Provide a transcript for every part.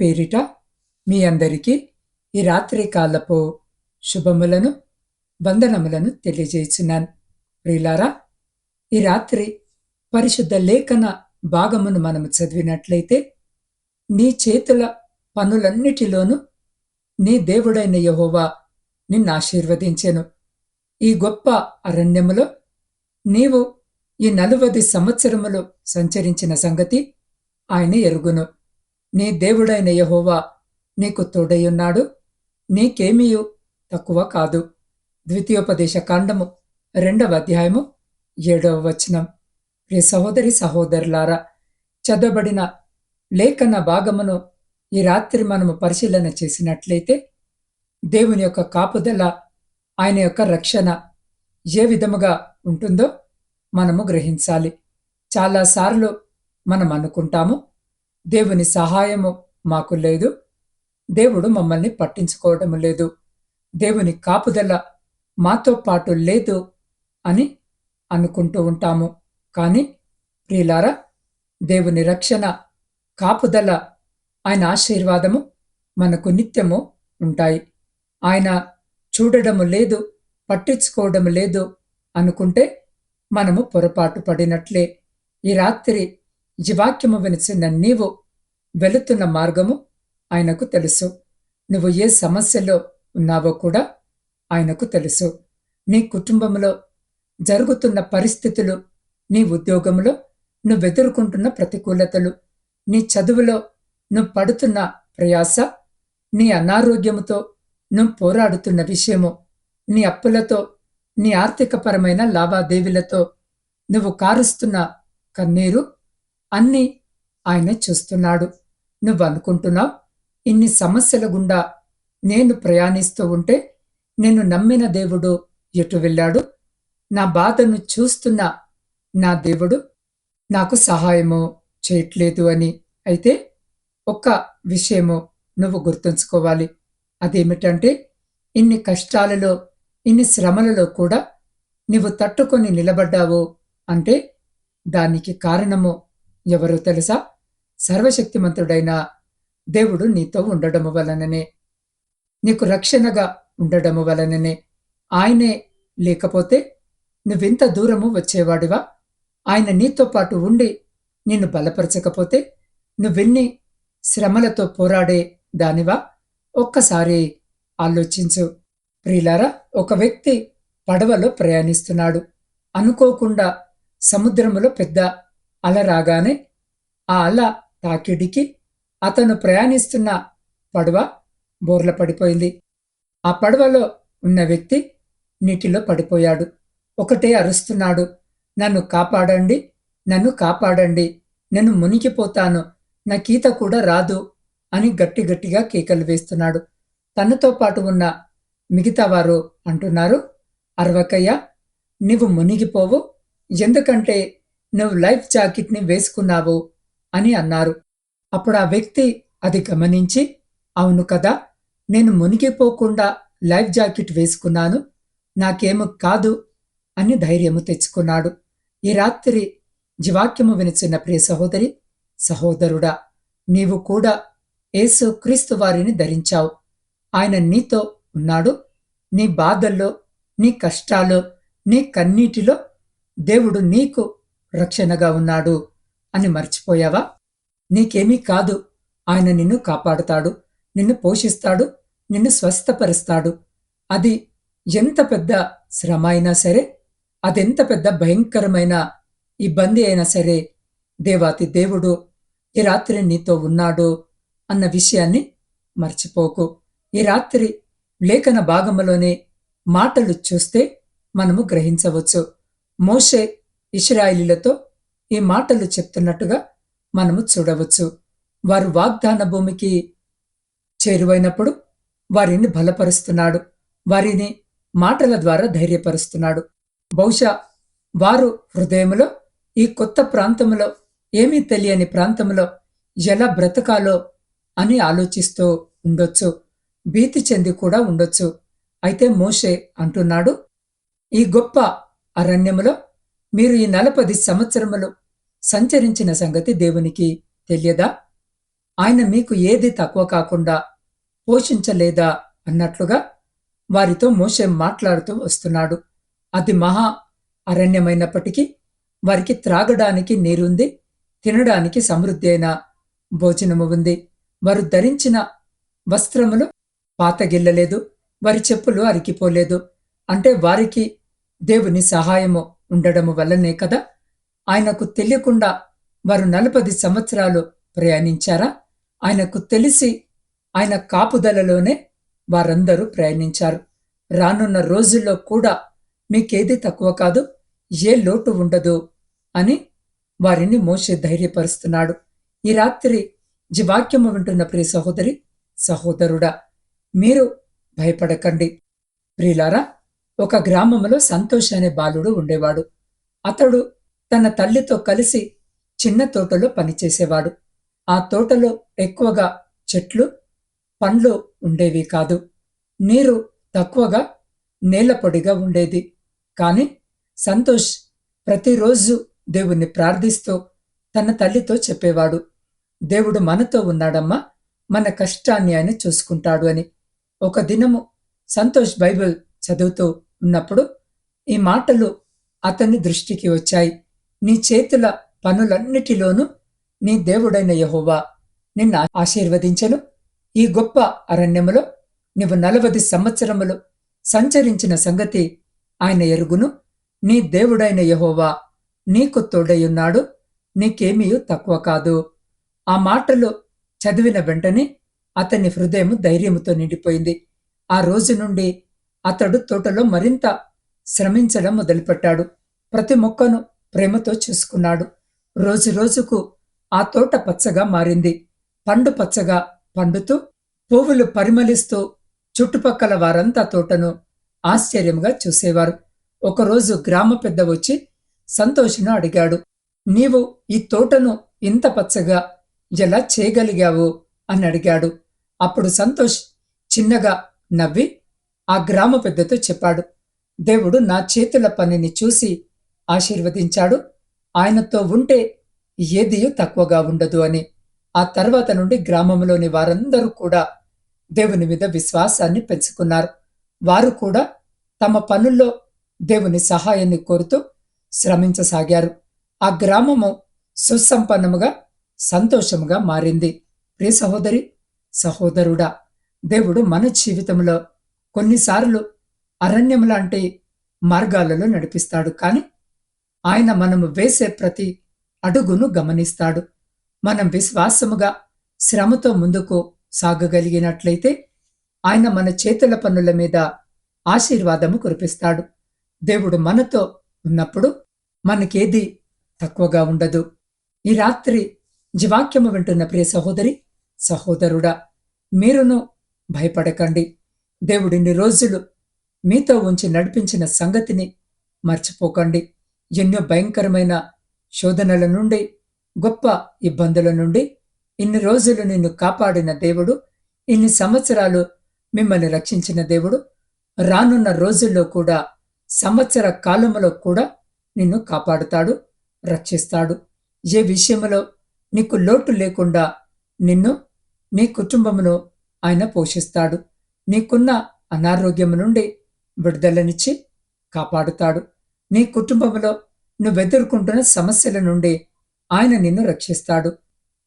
పేరిట మీ అందరికీ ఈ రాత్రి కాలపు శుభములను వందనములను తెలియజేస్తున్నాను ప్రియులారా ఈ రాత్రి పరిశుద్ధ లేఖన భాగమును మనము చదివినట్లయితే నీ చేతుల పనులన్నిటిలోనూ నీ దేవుడైన యహోవా నిన్ను ఆశీర్వదించెను. ఈ గొప్ప అరణ్యములో నీవు ఈ నలువది సంవత్సరములు సంచరించిన సంగతి ఆయన ఎరుగును. నీ దేవుడైన యహోవా నీకు తోడయ్యున్నాడు. నీకేమీయు తక్కువ కాదు. ద్వితీయోపదేశ కాండము రెండవ అధ్యాయము ఏడవ వచనం. ప్రియ సహోదరి సహోదరులారా చదవబడిన లేఖన భాగమును ఈ రాత్రి మనము పరిశీలన చేసినట్లయితే దేవుని యొక్క కాపుదల ఆయన యొక్క రక్షణ ఏ విధముగా ఉంటుందో మనము గ్రహించాలి. చాలాసార్లు మనం అనుకుంటాము దేవుని సహాయము మాకు లేదు. దేవుడు మమ్మల్ని పట్టించుకోవడం లేదు. దేవుని కాపుదల మాతో పాటు లేదు అని అనుకుంటూ ఉంటాము. కానీ ప్రియులారా దేవుని రక్షణ కాపుదల ఆయన ఆశీర్వాదము మనకు నిత్యము ఉంటాయి. ఆయన చూడడము లేదు పట్టించుకోవడం లేదు అనుకుంటే మనము పొరపాటు పడినట్లే. ఈ రాత్రి ఈ వాక్యము వినిచిన నీవు వెళుతున్న మార్గము ఆయనకు తెలుసు. నువ్వు ఏ సమస్యలో ఉన్నావో కూడా ఆయనకు తెలుసు. నీ కుటుంబంలో జరుగుతున్న పరిస్థితులు నీ ఉద్యోగంలో నువ్వు ఎదుర్కొంటున్న ప్రతికూలతలు నీ చదువులో నువ్వు పడుతున్న ప్రయాస నీ అనారోగ్యముతో నువ్వు పోరాడుతున్న విషయము నీ అప్పులతో నీ ఆర్థికపరమైన లావాదేవీలతో నువ్వు కారుస్తున్న కన్నీరు అన్నీ ఆయన చూస్తున్నాడు. నువ్వు అనుకుంటున్నావు ఇన్ని సమస్యల గుండా నేను ప్రయాణిస్తూ ఉంటే నేను నమ్మిన దేవుడు ఎటు వెళ్ళాడు? నా బాధను చూస్తున్న నా దేవుడు నాకు సహాయము చేయట్లేదు అని. అయితే ఒక్క విషయము నువ్వు గుర్తుంచుకోవాలి. అదేమిటంటే ఇన్ని కష్టాలలో ఇన్ని శ్రమలలో కూడా నువ్వు తట్టుకొని నిలబడ్డావు అంటే దానికి కారణము ఎవరో తెలుసా? సర్వశక్తిమంతుడైన దేవుడు నీతో ఉండడము వలననే నీకు రక్షణగా ఉండడము వలననే. ఆయనే లేకపోతే నువ్వెంత దూరము వచ్చేవాడివా? ఆయన నీతో పాటు ఉండి నిన్ను బలపరచకపోతే నువ్వెన్ని శ్రమలతో పోరాడే దానివా? ఒక్కసారి ఆలోచించు. ప్రియులారా ఒక వ్యక్తి పడవలో ప్రయాణిస్తున్నాడు. అనుకోకుండా సముద్రములో పెద్ద అల రాగానే ఆ అల తాకిడికి అతను ప్రయాణిస్తున్న పడవ బోర్ల పడిపోయింది. ఆ పడవలో ఉన్న వ్యక్తి నీటిలో పడిపోయాడు. ఒకటే అరుస్తున్నాడు. నన్ను కాపాడండి నన్ను కాపాడండి నేను మునిగిపోతాను నా కీత కూడా రాదు అని గట్టి గట్టిగా కేకలు వేస్తున్నాడు. తనతో పాటు ఉన్న మిగతా వారు అంటున్నారు అరవకయ్య నీవు మునిగిపోవు ఎందుకంటే నువ్వు లైఫ్ జాకెట్ని వేసుకున్నావు అని అన్నారు. అప్పుడు ఆ వ్యక్తి అది గమనించి అవును కదా నేను మునిగిపోకుండా లైఫ్ జాకెట్ వేసుకున్నాను నాకేమో కాదు అని ధైర్యము తెచ్చుకున్నాడు. ఈ రాత్రి జీవాక్యము వినిచిన ప్రియ సహోదరి సహోదరుడా నీవు కూడా యేసు క్రీస్తు వారిని ధరించావు. ఆయన నీతో ఉన్నాడు. నీ బాధల్లో నీ కష్టాల్లో నీ కన్నీటిలో దేవుడు నీకు రక్షణగా ఉన్నాడు అని మర్చిపోయావా? నీకేమీ కాదు. ఆయన నిన్ను కాపాడుతాడు నిన్ను పోషిస్తాడు నిన్ను స్వస్థపరుస్తాడు. అది ఎంత పెద్ద శ్రమ అయినా సరే అదెంత పెద్ద భయంకరమైన ఇబ్బంది అయినా సరే దేవాతి దేవుడు ఈ రాత్రి నీతో ఉన్నాడు అన్న విషయాన్ని మర్చిపోకు. ఈ రాత్రి లేఖన భాగంలోనే మాటలు చూస్తే మనము గ్రహించవచ్చు. మోషే ఇస్రాయిలీలతో ఈ మాటలు చెప్తున్నట్టుగా మనము చూడవచ్చు. వారు వాగ్దాన భూమికి చేరువైనప్పుడు వారిని బలపరుస్తున్నాడు. వారిని మాటల ద్వారా ధైర్యపరుస్తున్నాడు. బహుశా వారు హృదయంలో ఈ కొత్త ప్రాంతంలో ఏమీ తెలియని ప్రాంతంలో ఎలా బ్రతకాలో అని ఆలోచిస్తూ ఉండొచ్చు. భీతి చెంది కూడా ఉండొచ్చు. అయితే మోషే అంటున్నాడు ఈ గొప్ప అరణ్యములో మీరు ఈ నలపది సంవత్సరములు సంచరించిన సంగతి దేవునికి తెలియదా? ఆయన మీకు ఏది తక్కువ కాకుండా పోషించలేదా అన్నట్లుగా వారితో మోసే మాట్లాడుతూ వస్తున్నాడు. అది మహా అరణ్యమైనప్పటికీ వారికి త్రాగడానికి నీరుంది తినడానికి సమృద్ధి అయిన భోజనము ఉంది. వారు ధరించిన వస్త్రములు పాతగిల్లలేదు వారి చెప్పులు అరికిపోలేదు అంటే వారికి దేవుని సహాయము ఉండడము వల్లనే కదా? ఆయనకు తెలియకుండా వారు నలభై సంవత్సరాలు ప్రయాణించారా? ఆయనకు తెలిసి ఆయన కాపుదలలోనే వారందరూ ప్రయాణించారు. రానున్న రోజుల్లో కూడా మీకేది తక్కువ కాదు ఏ లోటు ఉండదు అని వారిని మోసే ధైర్యపరుస్తున్నాడు. ఈ రాత్రి జీవాక్యము వింటున్న ప్రియ సహోదరి సహోదరుడా మీరు భయపడకండి. ప్రియులారా ఒక గ్రామంలో సంతోష్ అనే బాలుడు ఉండేవాడు. అతడు తన తల్లితో కలిసి చిన్న తోటలో పనిచేసేవాడు. ఆ తోటలో ఎక్కువగా చెట్లు పండ్లు ఉండేవి కాదు. నీరు తక్కువగా నేలపొడిగా ఉండేది. కాని సంతోష్ ప్రతిరోజు దేవుణ్ణి ప్రార్థిస్తూ తన తల్లితో చెప్పేవాడు. దేవుడు మనతో ఉన్నాడమ్మా మన కష్టాన్ని ఆయన చూసుకుంటాడు అని. ఒక దినము సంతోష్ బైబిల్ చదువుతూ ఉన్నప్పుడు ఈ మాటలు అతని దృష్టికి వచ్చాయి. నీ చేతుల పనులన్నిటిలోనూ నీ దేవుడైన యహోవా నిన్ను ఆశీర్వదించను. ఈ గొప్ప అరణ్యములో నీవు నలవది సంవత్సరములు సంచరించిన సంగతి ఆయన ఎరుగును. నీ దేవుడైన యహోవా నీకు తోడయున్నాడు నీకేమీ తక్కువ కాదు. ఆ మాటలు చదివిన వెంటనే అతని హృదయం ధైర్యముతో నిండిపోయింది. ఆ రోజు నుండి అతడు తోటలో మరింత శ్రమించడం మొదలుపెట్టాడు. ప్రతి మొక్కను ప్రేమతో చూసుకున్నాడు. రోజు రోజుకు ఆ తోట పచ్చగా మారింది. పండు పచ్చగా పండుతూ పువ్వులు పరిమళిస్తూ చుట్టుపక్కల వారంతా తోటను ఆశ్చర్యంగా చూసేవారు. ఒకరోజు గ్రామ పెద్ద వచ్చి సంతోషును అడిగాడు నీవు ఈ తోటను ఇంత పచ్చగా ఎలా చేయగలిగావు? అని అడిగాడు. అప్పుడు సంతోష్ చిన్నగా నవ్వి ఆ గ్రామ పెద్దతో చెప్పాడు. దేవుడు నా చేతుల పనిని చూసి ఆశీర్వదించాడు. ఆయనతో ఉంటే ఏది తక్కువగా ఉండదు అని. ఆ తర్వాత నుండి గ్రామంలోని వారందరూ కూడా దేవుని మీద విశ్వాసాన్ని పెంచుకున్నారు. వారు కూడా తమ పనుల్లో దేవుని సహాయాన్ని కోరుతూ శ్రమించసాగారు. ఆ గ్రామము సుసంపన్నముగా సంతోషముగా మారింది. ప్రియ సహోదరి సహోదరుడా దేవుడు మన జీవితంలో కొన్నిసార్లు అరణ్యం లాంటి మార్గాలలో నడిపిస్తాడు కానీ ఆయన మనము వేసే ప్రతి అడుగును గమనిస్తాడు. మనం విశ్వాసముగా శ్రమతో ముందుకు సాగగలిగినట్లయితే ఆయన మన చేతుల పనుల మీద ఆశీర్వాదము కురిపిస్తాడు. దేవుడు మనతో ఉన్నప్పుడు మనకేది తక్కువగా ఉండదు. ఈ రాత్రి జీవాక్యము వింటున్న ప్రియ సహోదరి సహోదరుడా మీరును భయపడకండి. దేవుడిన్ని రోజులు మీతో ఉంచి నడిపించిన సంగతిని మర్చిపోకండి. ఎన్నో భయంకరమైన శోధనల నుండి గొప్ప ఇబ్బందుల నుండి ఇన్ని రోజులు నిన్ను కాపాడిన దేవుడు ఇన్ని సంవత్సరాలు మిమ్మల్ని రక్షించిన దేవుడు రానున్న రోజుల్లో కూడా సంవత్సర కాలంలో కూడా నిన్ను కాపాడుతాడు రక్షిస్తాడు. ఏ విషయంలో నీకు లోటు లేకుండా నిన్ను నీ కుటుంబమును ఆయన పోషిస్తాడు. నీకున్న అనారోగ్యం నుండి విడుదలనిచ్చి కాపాడుతాడు. నీ కుటుంబంలో నువ్వెదుర్కొంటున్న సమస్యల నుండి ఆయన నిన్ను రక్షిస్తాడు.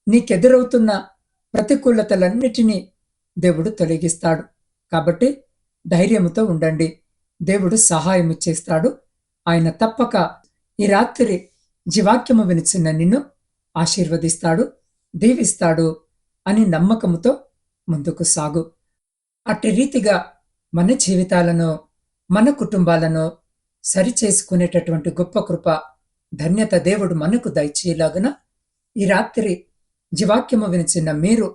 నీకెదురవుతున్న ప్రతికూలతలన్నిటినీ దేవుడు తొలగిస్తాడు. కాబట్టి ధైర్యముతో ఉండండి. దేవుడు సహాయము చేస్తాడు. ఆయన తప్పక ఈ రాత్రి జీవాక్యము వినిచిన నిన్ను ఆశీర్వదిస్తాడు దీవిస్తాడు అని నమ్మకముతో ముందుకు సాగు. అట్టి రీతిగా మన జీవితాలను మన కుటుంబాలను సరిచేసుకునేటటువంటి గొప్ప కృప ధన్యత దేవుడు మనకు దయచేయలాగున ఈ రాత్రి జీవాక్యము వినిచిన మీరు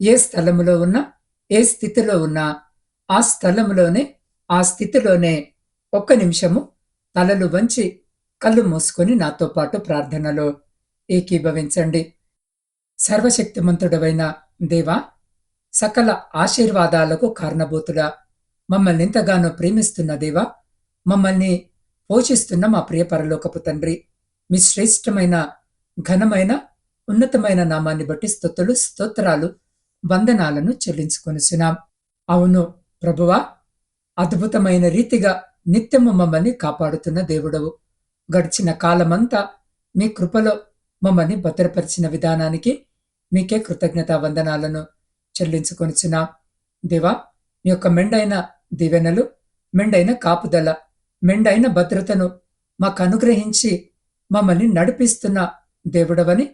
ఏ స్థలములో ఉన్నా ఏ స్థితిలో ఉన్నా ఆ స్థలంలోనే ఆ స్థితిలోనే ఒక్క నిమిషము తలలు వంచి కళ్ళు మూసుకొని నాతో పాటు ప్రార్థనలో ఏకీభవించండి. సర్వశక్తిమంతుడవైన దేవా సకల ఆశీర్వాదాలకు కారణభూతుడా మమ్మల్ని ఎంతగానో ప్రేమిస్తున్న దేవా మమ్మల్ని పోషిస్తున్న మా ప్రియ పరలోకపు తండ్రి. మీ శ్రేష్టమైన ఘనమైన ఉన్నతమైన నామాన్ని బట్టి స్తుతులు స్తోత్రాలు వందనాలను చెల్లించుకొనిచున్నాం. అవును ప్రభువా అద్భుతమైన రీతిగా నిత్యము మమ్మల్ని కాపాడుతున్న దేవుడవు. గడిచిన కాలమంతా మీ కృపలో మమ్మల్ని భద్రపరిచిన విధానానికి మీకే కృతజ్ఞత వందనాలను. చెల్లించుకొనిచున్నాం దేవా మీ యొక్క మెండైన దీవెనలు మెండైన కాపుదల మెండైన భద్రతను మాకు అనుగ్రహించి మమ్మల్ని నడిపిస్తున్న దేవుడవని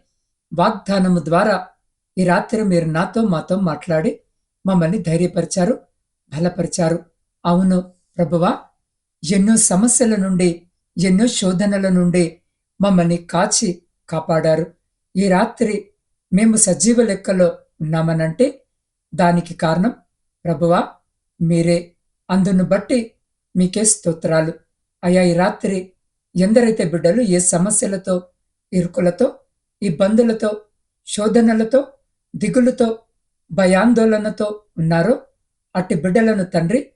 వాగ్దానము ద్వారా ఈ రాత్రి మీరు నాతో మాతో మాట్లాడి మమ్మల్ని ధైర్యపరిచారు బలపరిచారు. అవును ప్రభువా ఎన్నో సమస్యల నుండి ఎన్నో శోధనల నుండి మమ్మల్ని కాచి కాపాడారు. ఈ రాత్రి మేము సజీవ లెక్కలో ఉన్నామనంటే దానికి కారణం ప్రభువా మీరే. అందును బట్టి మీకే స్తోత్రాలు. అయా ఈ రాత్రి ఎందరైతే బిడ్డలు ఏ సమస్యలతో ఇరుకులతో ఇబ్బందులతో శోధనలతో దిగులుతో భయాందోళనతో ఉన్నారో అట్టి బిడ్డలను తండ్రి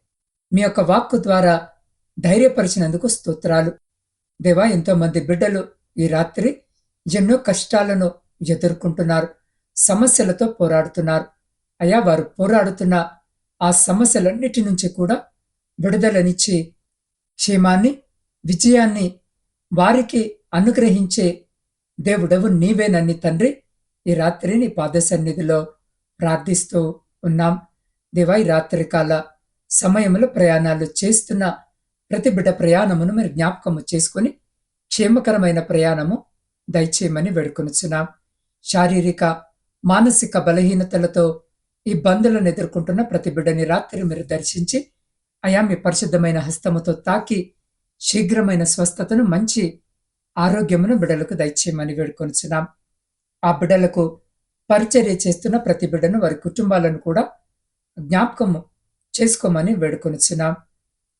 మీ యొక్క వాక్కు ద్వారా ధైర్యపరిచినందుకు స్తోత్రాలు. దేవా ఎంతో మంది బిడ్డలు ఈ రాత్రి ఎన్నో కష్టాలను ఎదుర్కొంటున్నారు సమస్యలతో పోరాడుతున్నారు. అయా వారు పోరాడుతున్న ఆ సమస్యలన్నిటి నుంచి కూడా విడుదలనిచ్చి క్షేమాన్ని విజయాన్ని వారికి అనుగ్రహించే దేవుడవు నీవేనని తండ్రి. ఈ రాత్రి నీ పాద సన్నిధిలో ప్రార్థిస్తూ ఉన్నాం. దేవా ఈ రాత్రికాల సమయంలో ప్రయాణాలు చేస్తున్న ప్రతి బిడ్డ ప్రయాణమును మీరు జ్ఞాపకము చేసుకుని క్షేమకరమైన ప్రయాణము దయచేయమని వేడుకొనుచున్నాం. శారీరక మానసిక బలహీనతలతో ఇబ్బందులను ఎదుర్కొంటున్న ప్రతి బిడ్డని రాత్రి మీరు దర్శించి అయా మీ పరిశుద్ధమైన హస్తముతో తాకి శీఘ్రమైన స్వస్థతను మంచి ఆరోగ్యమును బిడ్డలకు దయచేయమని వేడుకొనిచున్నాం. ఆ బిడ్డలకు పరిచర్య చేస్తున్న ప్రతి బిడ్డను వారి కుటుంబాలను కూడా జ్ఞాపకము చేసుకోమని వేడుకొనిచున్నాం.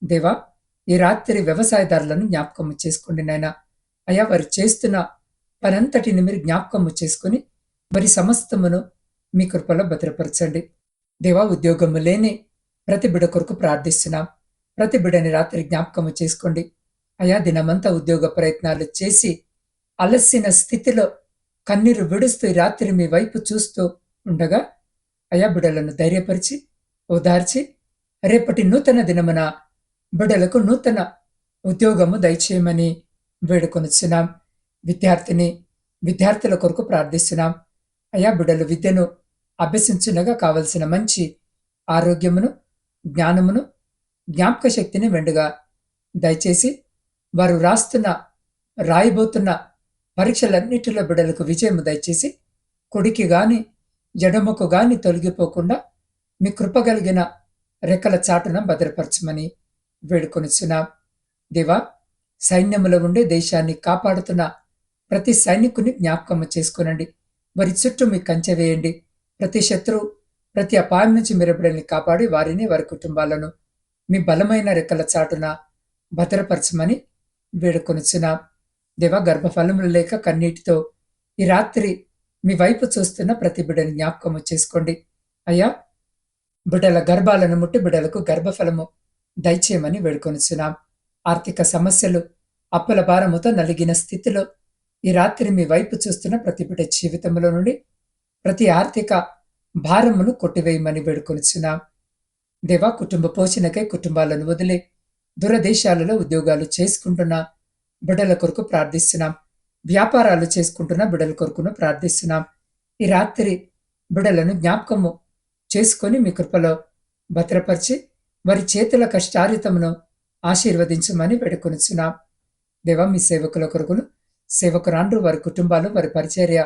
దేవా ఈ రాత్రి వ్యవసాయదారులను జ్ఞాపకము చేసుకోండి నాయన. అయా వారు చేస్తున్న పనంతటిని మీరు జ్ఞాపకము చేసుకుని మరి సమస్తమును మీ కృపలో భద్రపరచండి. దేవా ఉద్యోగము లేని ప్రతి బిడ కొరకు ప్రార్థిస్తున్నాం. ప్రతి బిడని రాత్రి జ్ఞాపకము చేసుకోండి. అయా దినమంతా ఉద్యోగ ప్రయత్నాలు చేసి అలసిన స్థితిలో కన్నీరు విడుస్తూ ఈ రాత్రి మీ వైపు చూస్తూ ఉండగా అయా బిడలను ధైర్యపరిచి ఓదార్చి రేపటి నూతన దినమున బిడలకు నూతన ఉద్యోగము దయచేయమని వేడుకొనిచున్నాం. విద్యార్థిని విద్యార్థుల కొరకు ప్రార్థిస్తున్నాం. అయా బిడలు విద్యను అభ్యసించునగా కావలసిన మంచి ఆరోగ్యమును జ్ఞానమును జ్ఞాపక శక్తిని వెండుగా దయచేసి వారు రాస్తున్న రాయబోతున్న పరీక్షలన్నిటిలో బిడలకు విజయము దయచేసి కుడికి గాని ఎడమకు గాని తొలగిపోకుండా మీ కృపగలిగిన రెక్కల చాటున భద్రపరచమని వేడుకొనిచున్నాం. దేవా సైన్యములో ఉండే దేశాన్ని కాపాడుతున్న ప్రతి సైనికుని జ్ఞాపకము చేసుకునండి. వారి చుట్టూ మీ కంచె వేయండి. ప్రతి శత్రువు ప్రతి అపాయం నుంచి మిరబడల్ని కాపాడి వారిని వారి కుటుంబాలను మీ బలమైన రెక్కల చాటున భద్రపరచమని వేడుకొనుచున్నాం. దేవ గర్భఫలములు లేక కన్నీటితో ఈ రాత్రి మీ వైపు చూస్తున్న ప్రతి బిడ్డని జ్ఞాపకము చేసుకోండి. అయ్యా బిడ్డల గర్భాలను ముట్టి బిడ్డలకు గర్భఫలము దయచేయమని వేడుకొనుచున్నాం. ఆర్థిక సమస్యలు అప్పుల భారముతో నలిగిన స్థితిలో ఈ రాత్రి మీ వైపు చూస్తున్న ప్రతి బిడ్డ జీవితంలో నుండి ప్రతి ఆర్థిక భారమును కొట్టివేయమని వేడుకొనిచున్నాం దేవా కుటుంబ పోషణకై కుటుంబాలను వదిలే దూరదేశాలలో ఉద్యోగాలు చేసుకుంటున్న బిడ్డల కొరకు ప్రార్థిస్తున్నాం. వ్యాపారాలు చేసుకుంటున్న బిడ్డల కొరకును ప్రార్థిస్తున్నాం. ఈ రాత్రి బిడ్డలను జ్ఞాపకము చేసుకొని మీ కృపలో భద్రపరిచి వారి చేతుల కష్టారితమును ఆశీర్వదించమని పెడుకొనిచున్నాం దేవా మీ సేవకుల కొరకును సేవకురాండ్రు వారి కుటుంబాలు వారి పరిచర్య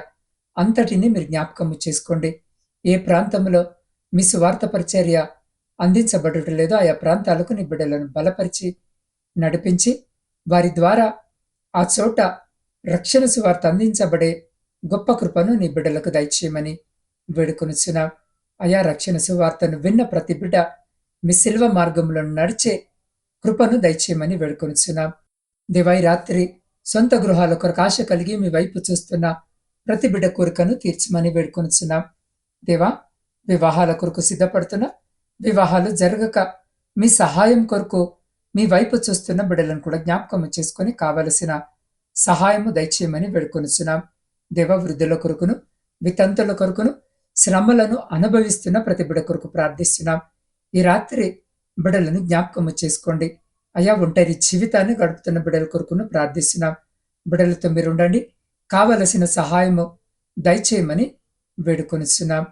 అంతటిని మీరు జ్ఞాపకము చేసుకోండి. ఏ ప్రాంతంలో మీ సువార్త పరిచర్య అందించబడటం లేదో ఆయా ప్రాంతాలకు నీ బిడ్డలను బలపరిచి నడిపించి వారి ద్వారా ఆ చోట రక్షణ సువార్త అందించబడే గొప్ప కృపను నీ బిడ్డలకు దయచేయమని వేడుకొనిచున్నాం. అయా రక్షణ సువార్తను విన్న ప్రతి బిడ్డ మీ శిల్వ మార్గంలో నడిచే కృపను దయచేయమని వేడుకొనిచ్చున్నాం దేవాయి రాత్రి సొంత గృహాల కొరకు ఆశ కలిగి మీ వైపు చూస్తున్న ప్రతి బిడ్డ కోరికను తీర్చమని వేడుకొనిచున్నాం. దేవా వివాహాల కొరకు సిద్ధపడుతున్న వివాహాలు జరగక మీ సహాయం కొరకు మీ వైపు చూస్తున్న బిడ్డలను కూడా జ్ఞాపకం చేసుకొని కావలసిన సహాయము దయచేయమని వేడుకొనిచున్నాం. దేవ వృద్ధుల కొరకును వితంతుల కొరకును శ్రమలను అనుభవిస్తున్న ప్రతి బిడ కొరకు ప్రార్థిస్తున్నాం. ఈ రాత్రి బిడలను జ్ఞాపకము చేసుకోండి. అయా ఒంటరి జీవితాన్ని గడుపుతున్న బిడల కొరకును ప్రార్థిస్తున్నాం. బిడలతో మీరు ఉండండి కావలసిన సహాయము దయచేయమని వేడుకొనిస్తున్నాం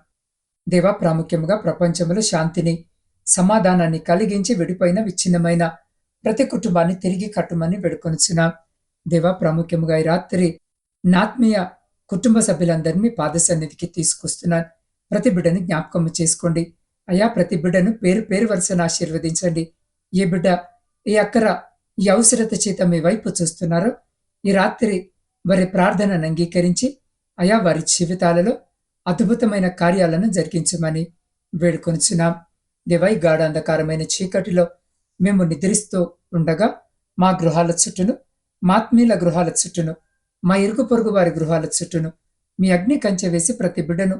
దేవ ప్రాముఖ్యముగా ప్రపంచంలో శాంతిని సమాధానాన్ని కలిగించి విడిపోయిన విచ్ఛిన్నమైన ప్రతి కుటుంబాన్ని తిరిగి కట్టుమని వేడుకొనిచున్నాం. దేవ ప్రాముఖ్యముగా ఈ రాత్రి నాత్మీయ కుటుంబ సభ్యులందరినీ పాద సన్నిధికి తీసుకొస్తున్నాను. ప్రతి బిడ్డని జ్ఞాపకం చేసుకోండి. అయా ప్రతి బిడ్డను పేరు పేరు వరుసను ఆశీర్వదించండి. ఏ బిడ్డ ఈ అక్కర ఈ అవసరత చేత మీ వైపు చూస్తున్నారో ఈ రాత్రి వారి ప్రార్థనను అంగీకరించి అయా వారి జీవితాలలో అద్భుతమైన కార్యాలను జరిగించమని వేడుకొనిచున్నాం. దేవై గాఢ అంధకారమైన చీకటిలో మేము నిద్రిస్తూ ఉండగా మా గృహాల చుట్టూను మాత్మీల గృహాల చుట్టూను మా ఇరుగు పొరుగు వారి గృహాల చుట్టూను మీ అగ్ని కంచె వేసి ప్రతి బిడ్డను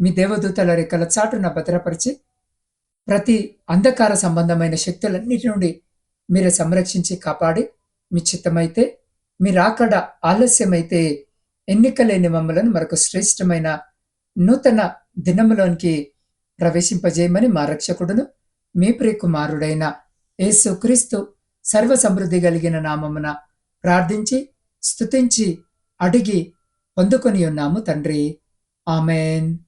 మీ దేవదూతల రెక్కల చాటున భద్రపరిచి ప్రతి అంధకార సంబంధమైన శక్తులన్నిటి నుండి మీరు సంరక్షించి కాపాడి మీ చిత్తమైతే మీ రాకడ ఆలస్యమైతే ఎన్నికలేని మమ్మలను మరొక శ్రేష్టమైన నూతన దినములోనికి ప్రవేశింపజేయమని మా రక్షకుడును మీ ప్రియకుమారుడైన యేసుక్రీస్తు సర్వ సమృద్ధి కలిగిన నామమున ప్రార్థించి స్తుతించి అడిగి పొందుకొని ఉన్నాము తండ్రి. ఆమెన్.